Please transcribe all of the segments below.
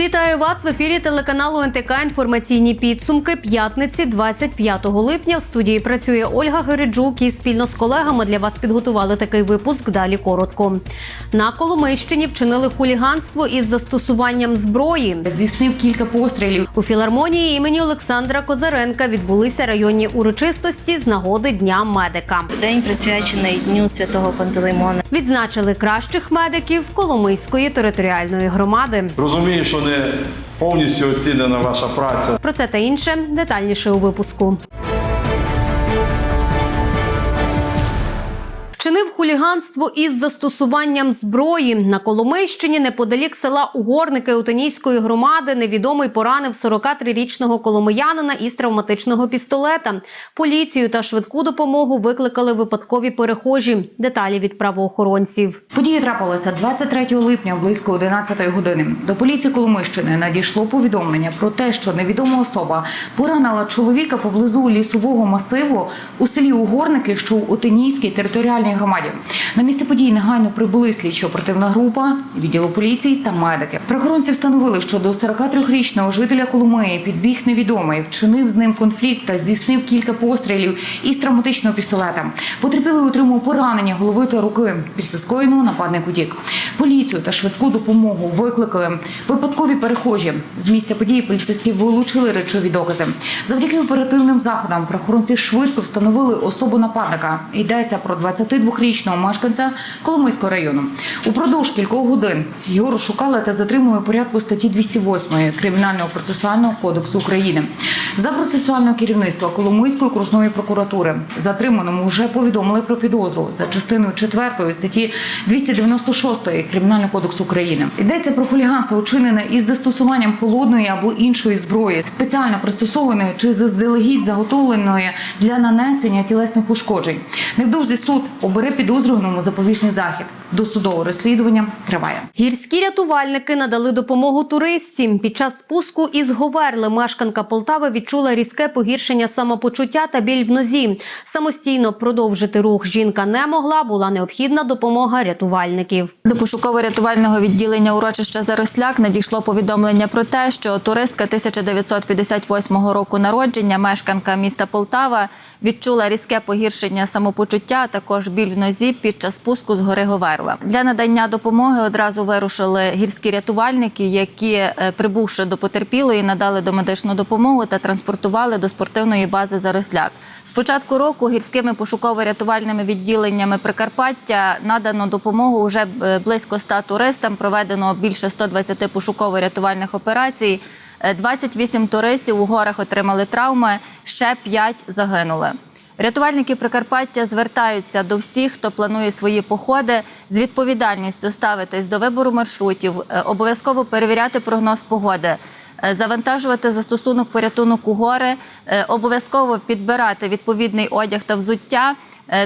Вітаю вас в ефірі телеканалу НТК Інформаційні підсумки п'ятниці 25 липня. В студії працює Ольга Гереджук і спільно з колегами для вас підготували такий випуск. Далі коротко. На Коломийщині вчинили хуліганство із застосуванням зброї. здійснив кілька пострілів. У філармонії імені Олександра Козаренка відбулися районні урочистості з нагоди Дня медика. День присвячений Дню Святого Пантелеймона. Відзначили кращих медиків Коломийської територіальної громади. Розумію, що не повністю оцінена ваша праця. Про це та інше детальніше у випуску. Вчинив хуліганство із застосуванням зброї на Коломийщині неподалік села Угорники Утинійської громади. Невідомий поранив 43-річного коломиянина із травматичного пістолета. Поліцію та швидку допомогу викликали випадкові перехожі. Деталі від правоохоронців. Подія трапилася 23 липня близько 11 години. До поліції Коломищини надійшло повідомлення про те, що невідома особа поранила чоловіка поблизу лісового масиву у селі Угорники, що у Отинійській територіальній громаді. На місце події негайно прибули слідчо-оперативна група, відділу поліції та медики. Правоохоронці встановили, що до 43-річного жителя Коломиї підбіг невідомий, вчинив з ним конфлікт та здійснив кілька пострілів із травматичного пістолета. Потерпілий отримав поранення голови та руки. Після скоєного нападник утік. Поліцію та швидку допомогу викликали випадкові перехожі. З місця події поліцейські вилучили речові докази. Завдяки оперативним заходам правоохоронці швидко встановили особу нападника. Йдеться про 22-річного мешканця Коломийського району. Упродовж кількох годин його розшукали та затримали порядку статті 208 Кримінального процесуального кодексу України. За процесуального керівництва Коломийської окружної прокуратури затриманому вже повідомили про підозру за частиною 4 статті 296 Кримінального кодексу України. Йдеться про хуліганство, учинене із застосуванням холодної або іншої зброї, спеціально пристосованої чи заздалегідь заготовленої для нанесення тілесних ушкоджень. Невдовзі суд обере підозрюваному запобіжний захід. Досудове розслідування триває. Гірські рятувальники надали допомогу туристці. Під час спуску із Говерли мешканка Полтави відчула різке погіршення самопочуття та біль в нозі. Самостійно продовжити рух жінка не могла, була необхідна допомога рятувальників. До пошуково-рятувального відділення урочища Заросляк надійшло повідомлення про те, що туристка 1958 року народження, мешканка міста Полтава, відчула різке погіршення самопочуття, а також біль в нозі під час спуску з гори Говерла. Для надання допомоги одразу вирушили гірські рятувальники, які, е, прибувши до потерпілої, надали домедичну допомогу та транспортували до спортивної бази Заросляк. З початку року гірськими пошуково-рятувальними відділеннями Прикарпаття надано допомогу вже е, близько 100 туристам. Проведено більше 120 пошуково-рятувальних операцій. Е, 28 туристів у горах отримали травми, ще 5 загинули. Рятувальники Прикарпаття звертаються до всіх, хто планує свої походи, з відповідальністю ставитись до вибору маршрутів, е, обов'язково перевіряти прогноз погоди. е, Завантажувати застосунок порятунок у гори, е, обов'язково підбирати відповідний одяг та взуття,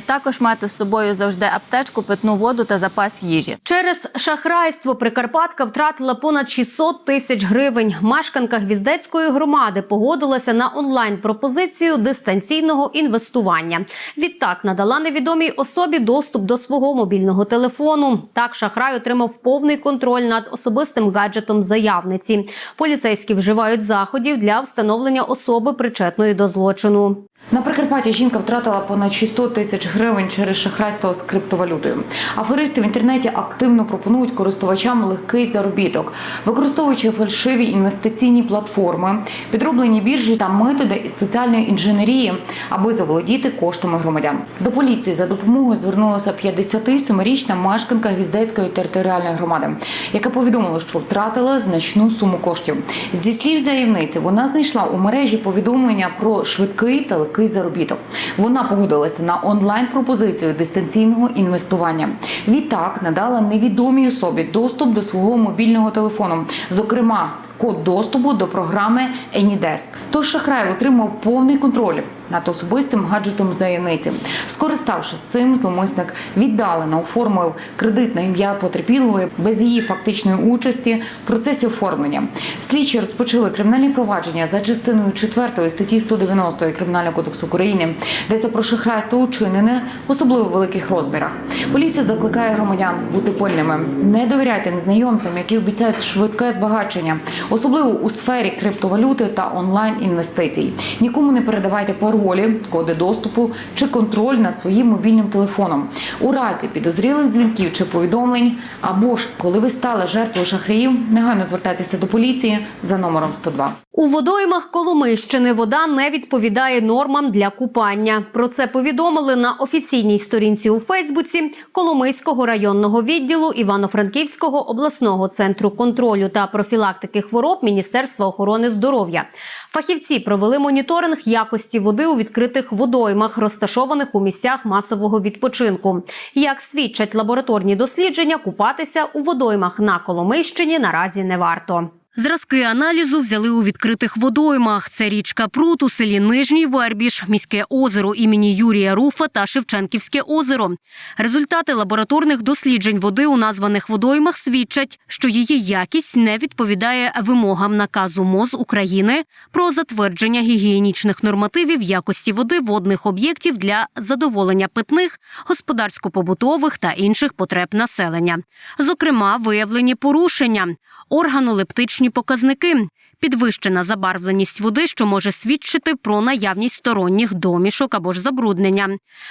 також мати з собою завжди аптечку, питну воду та запас їжі. Через шахрайство Прикарпатка втратила понад 600 тисяч гривень. Мешканка Гвіздецької громади погодилася на онлайн-пропозицію дистанційного інвестування. Відтак надала невідомій особі доступ до свого мобільного телефону. Так шахрай отримав повний контроль над особистим гаджетом заявниці. Поліцейські вживають заходів для встановлення особи причетної до злочину. На Прикарпатті жінка втратила понад 600 тисяч гривень через шахрайство з криптовалютою. Аферисти в інтернеті активно пропонують користувачам легкий заробіток, використовуючи фальшиві інвестиційні платформи, підроблені біржі та методи із соціальної інженерії, аби заволодіти коштами громадян. До поліції за допомогою звернулася 57-річна мешканка Гвіздецької територіальної громади, яка повідомила, що втратила значну суму коштів. Зі слів заявниці, вона знайшла у мережі повідомлення про швидкий та легкий заробіток. Вона погодилася на онлайн-пропозицію дистанційного інвестування. Відтак надала невідомій особі доступ до свого мобільного телефону, зокрема. Код доступу до програми AnyDesk. Тож шахрай отримав повний контроль над особистим гаджетом заяниці. Скориставшись цим, зловмисник віддалено оформив кредит на ім'я потерпілої без її фактичної участі в процесі оформлення. Слідчі розпочали кримінальні провадження за частиною 4 статті 190 Кримінального кодексу України, йдеться про шахрайство учинене в особливо великих розмірах. Поліція закликає громадян бути пильними. Не довіряйте незнайомцям, які обіцяють швидке збагачення, особливо у сфері криптовалюти та онлайн інвестицій. Нікому не передавайте паролі, коди доступу чи контроль над своїм мобільним телефоном. У разі підозрілих дзвінків чи повідомлень, або ж коли ви стали жертвою шахраїв, негайно звертайтеся до поліції за номером 102. У водоймах Коломийщини вода не відповідає нормам для купання. Про це повідомили на офіційній сторінці у Фейсбуці Коломийського районного відділу Івано-Франківського обласного центру контролю та профілактики хвороб Міністерства охорони здоров'я. Фахівці провели моніторинг якості води у відкритих водоймах, розташованих у місцях масового відпочинку. Як свідчать лабораторні дослідження, купатися у водоймах на Коломийщині наразі не варто. Зразки аналізу взяли у відкритих водоймах. Це річка Прут у селі Нижній Вербіж, міське озеро імені Юрія Руфа та Шевченківське озеро. Результати лабораторних досліджень води у названих водоймах свідчать, що її якість не відповідає вимогам наказу МОЗ України про затвердження гігієнічних нормативів якості води водних об'єктів для задоволення питних, господарсько-побутових та інших потреб населення. Зокрема, виявлені порушення, органолептичні показники. Підвищена забарвленість води, що може свідчити про наявність сторонніх домішок або ж забруднення,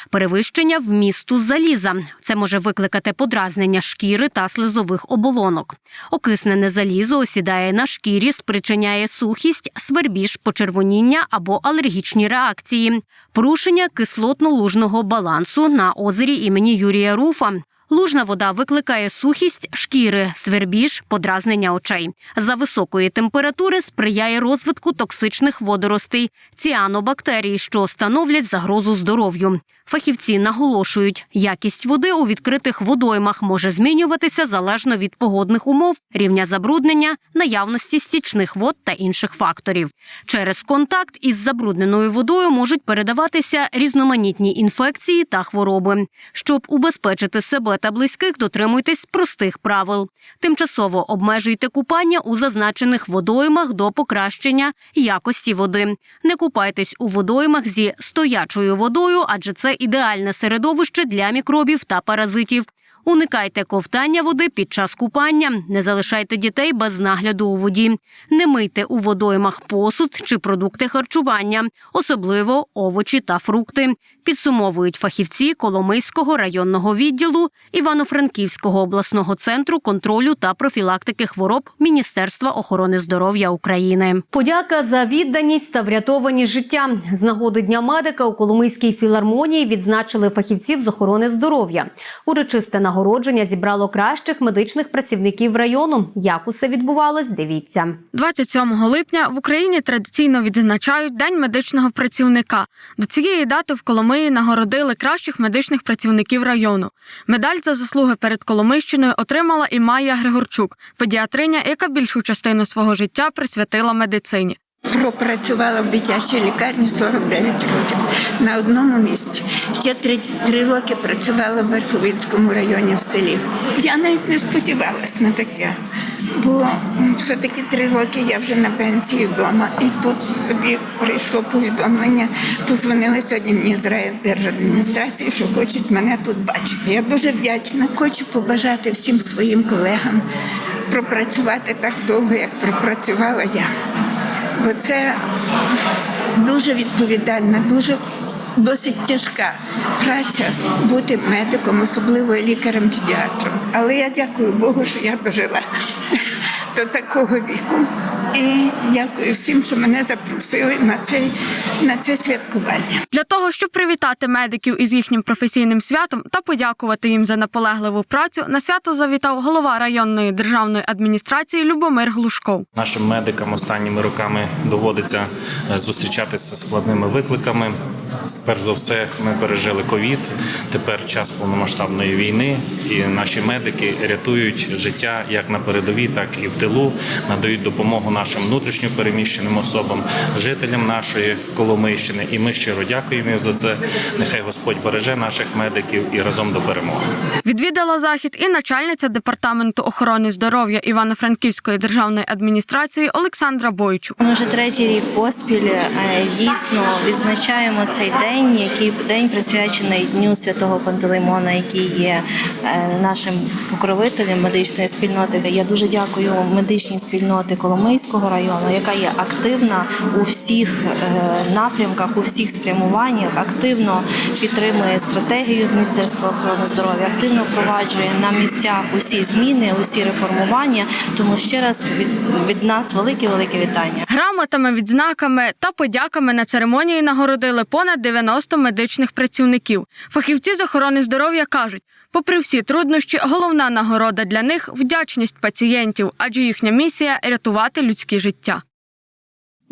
перевищення вмісту заліза. Це може викликати подразнення шкіри та слизових оболонок. Окиснене залізо осідає на шкірі, спричиняє сухість, свербіж, почервоніння або алергічні реакції, порушення кислотно-лужного балансу на озері імені Юрія Руфа. Лужна вода викликає сухість шкіри, свербіж, подразнення очей. За високої температури сприяє розвитку токсичних водоростей, ціанобактерій, що становлять загрозу здоров'ю. Фахівці наголошують, якість води у відкритих водоймах може змінюватися залежно від погодних умов, рівня забруднення, наявності стічних вод та інших факторів. Через контакт із забрудненою водою можуть передаватися різноманітні інфекції та хвороби. Щоб убезпечити себе та близьких, дотримуйтесь простих правил. Тимчасово обмежуйте купання у зазначених водоймах до покращення якості води. Не купайтесь у водоймах зі стоячою водою, адже це ідеальне середовище для мікробів та паразитів. Уникайте ковтання води під час купання, не залишайте дітей без нагляду у воді, не мийте у водоймах посуд чи продукти харчування, особливо овочі та фрукти. Підсумовують фахівці Коломийського районного відділу Івано-Франківського обласного центру контролю та профілактики хвороб Міністерства охорони здоров'я України. Подяка за відданість та врятовані життя. З нагоди дня медика у Коломийській філармонії відзначили фахівців з охорони здоров'я. Урочисте нагородження зібрало кращих медичних працівників району. Як усе відбувалось, дивіться. 27 липня в Україні традиційно відзначають День медичного працівника. До цієї дати в Коломиї нагородили кращих медичних працівників району. Медаль за заслуги перед Коломийщиною отримала і Майя Григорчук, педіатриня, яка більшу частину свого життя присвятила медицині. Пропрацювала в дитячій лікарні 49 років на одному місці. Ще три, три роки працювала в Верховинському районі в селі. Я навіть не сподівалась на таке, бо все-таки три роки я вже на пенсії вдома. І тут тобі прийшло повідомлення. Позвонили сьогодні мені з райдержадміністрації, що хочуть мене тут бачити. Я дуже вдячна. Хочу побажати всім своїм колегам пропрацювати так довго, як пропрацювала я бо це дуже відповідальна, дуже досить тяжка праця бути медиком, особливо лікарем-педіатром. Але я дякую Богу, що я дожила до такого віку. І дякую всім, що мене запросили на цей на це святкування. Для того, щоб привітати медиків із їхнім професійним святом та подякувати їм за наполегливу працю, на свято завітав голова районної державної адміністрації Любомир Глушков. Нашим медикам останніми роками доводиться е, зустрічатися з складними викликами. Перш за все, ми пережили ковід. Тепер час повномасштабної війни, і наші медики рятують життя як на передовій, так і в тилу, надають допомогу нашим внутрішньо переміщеним особам, жителям нашої Коломийщини. І ми щиро дякуємо за це. Нехай Господь береже наших медиків і разом до перемоги. Відвідала захід і начальниця департаменту охорони здоров'я Івано-Франківської державної адміністрації Олександра Бойчук. Ми вже третій рік поспіль е, дійсно відзначаємо цей день, який день присвячений Дню Святого Пантелеймона, який є е, нашим покровителем медичної спільноти. Я дуже дякую медичній спільноти Коломийського району, яка є активна у всіх е, напрямках, у всіх спрямуваннях, активно підтримує стратегію Міністерства охорони здоров'я, активно впроваджує на місцях усі зміни, усі реформування. Тому ще раз від, від нас велике велике вітання. Грамотами, відзнаками та подяками на церемонії нагородили понад 90 медичних працівників. Фахівці з охорони здоров'я кажуть, попри всі труднощі, головна нагорода для них вдячність пацієнтів, адже їхня місія рятувати людські життя.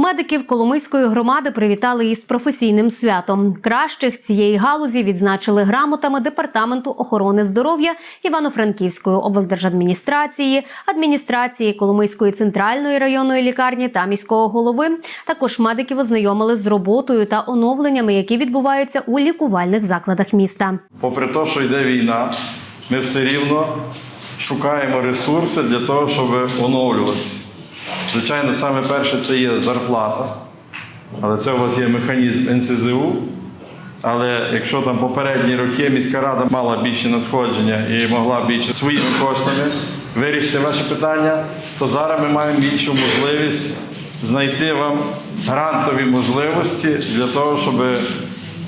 Медиків Коломийської громади привітали із професійним святом. Кращих цієї галузі відзначили грамотами департаменту охорони здоров'я Івано-Франківської облдержадміністрації, адміністрації Коломийської центральної районної лікарні та міського голови. Також медиків ознайомили з роботою та оновленнями, які відбуваються у лікувальних закладах міста. Попри те, що йде війна, ми все рівно шукаємо ресурси для того, щоб оновлюватися. Звичайно, саме перше це є зарплата, але це у вас є механізм НСЗУ. Але якщо там попередні роки міська рада мала більше надходження і могла більше своїми коштами вирішити ваші питання, то зараз ми маємо більшу можливість знайти вам грантові можливості для того, щоб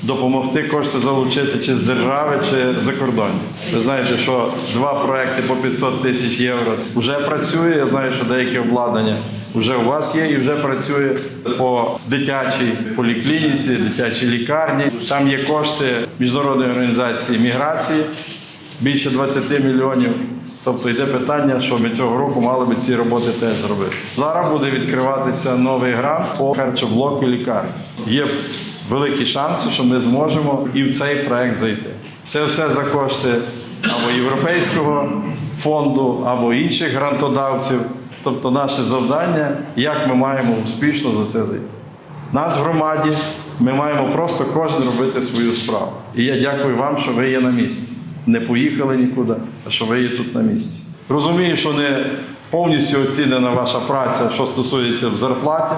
допомогти кошти залучити чи з держави, чи за кордоні. Ви знаєте, що два проекти по 500 тисяч євро вже працює. Я знаю, що деякі обладнання вже у вас є і вже працює по дитячій поліклініці, дитячій лікарні. Там є кошти міжнародної організації міграції більше 20 мільйонів. Тобто йде питання, що ми цього року мали би ці роботи теж зробити. Зараз буде відкриватися новий грант по харчоблоку лікарні. Є великі шанси, що ми зможемо і в цей проект зайти. Це все за кошти або Європейського фонду, або інших грантодавців. Тобто наше завдання, як ми маємо успішно за це зайти. Нас в громаді ми маємо просто кожен робити свою справу. І я дякую вам, що ви є на місці. Не поїхали нікуди, а що ви є тут на місці. Розумію, що не повністю оцінена ваша праця, що стосується в зарплаті,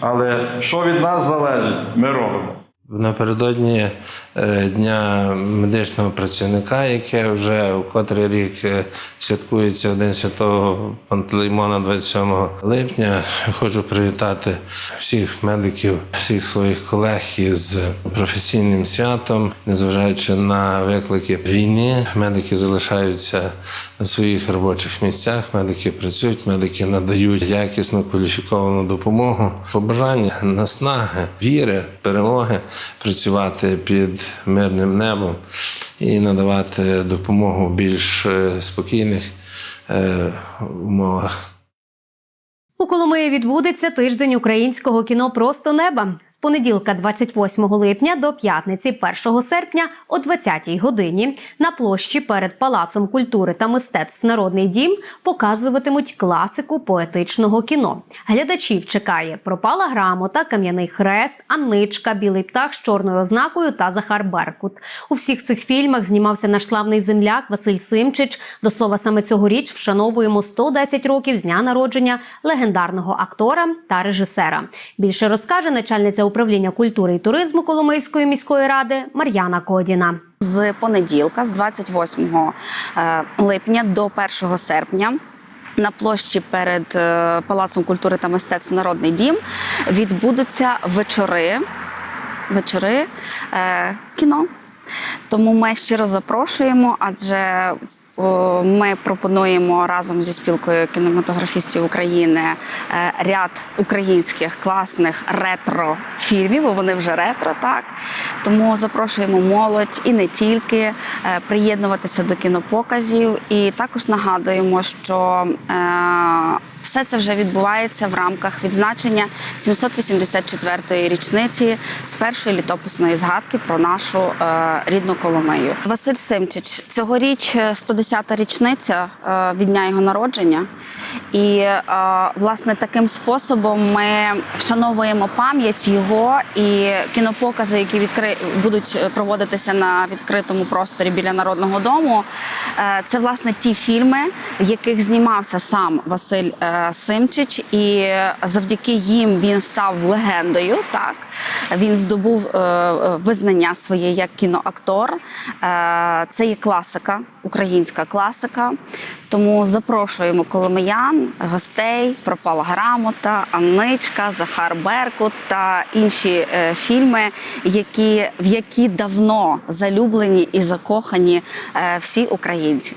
але що від нас залежить, ми робимо. Напередодні е, Дня медичного працівника, яке вже у котрий рік е, святкується День Святого Пантелеймона 27 липня, хочу привітати всіх медиків, всіх своїх колег із професійним святом, незважаючи на виклики війни, медики залишаються на своїх робочих місцях, медики працюють, медики надають якісну кваліфіковану допомогу, побажання, наснаги, віри, перемоги працювати під мирним небом і надавати допомогу в більш е, спокійних е, умовах. У Коломиї відбудеться тиждень українського кіно Просто неба з понеділка, 28 липня до п'ятниці, 1 серпня о 20-й годині на площі перед Палацом культури та мистецтв Народний дім показуватимуть класику поетичного кіно. Глядачів чекає пропала грамота, кам'яний хрест, Анничка, білий птах з чорною ознакою та Захар Беркут. У всіх цих фільмах знімався наш славний земляк Василь Симчич. До слова, саме цьогоріч вшановуємо 110 років з дня народження легендарного актора та режисера. Більше розкаже начальниця управління культури і туризму Коломийської міської ради Мар'яна Кодіна. з понеділка, з 28 е, липня до 1 серпня. На площі перед е, Палацом культури та мистецтв Народний дім відбудуться вечори, вечори е, кіно. Тому ми щиро запрошуємо, адже ми пропонуємо разом зі спілкою кінематографістів України е, ряд українських класних ретро фільмів, бо вони вже ретро, так тому запрошуємо молодь і не тільки е, приєднуватися до кінопоказів. І також нагадуємо, що е, все це вже відбувається в рамках відзначення 784-ї річниці з першої літописної згадки про нашу е, рідну Коломию. Василь Симчич цьогоріч е, 110-та річниця е, від дня його народження. І е, власне таким способом ми вшановуємо пам'ять його і кінопокази, які відкри... будуть проводитися на відкритому просторі біля народного дому. Е, Це власне ті фільми, в яких знімався сам Василь е, Симчич, і завдяки їм він став легендою. Так він здобув е, визнання своє як кіноактор. Е, Це є класика, українська класика. Тому запрошуємо коломиян, гостей, пропала грамота, Анничка, Захар Беркут та інші е, фільми, які, в які давно залюблені і закохані всі українці.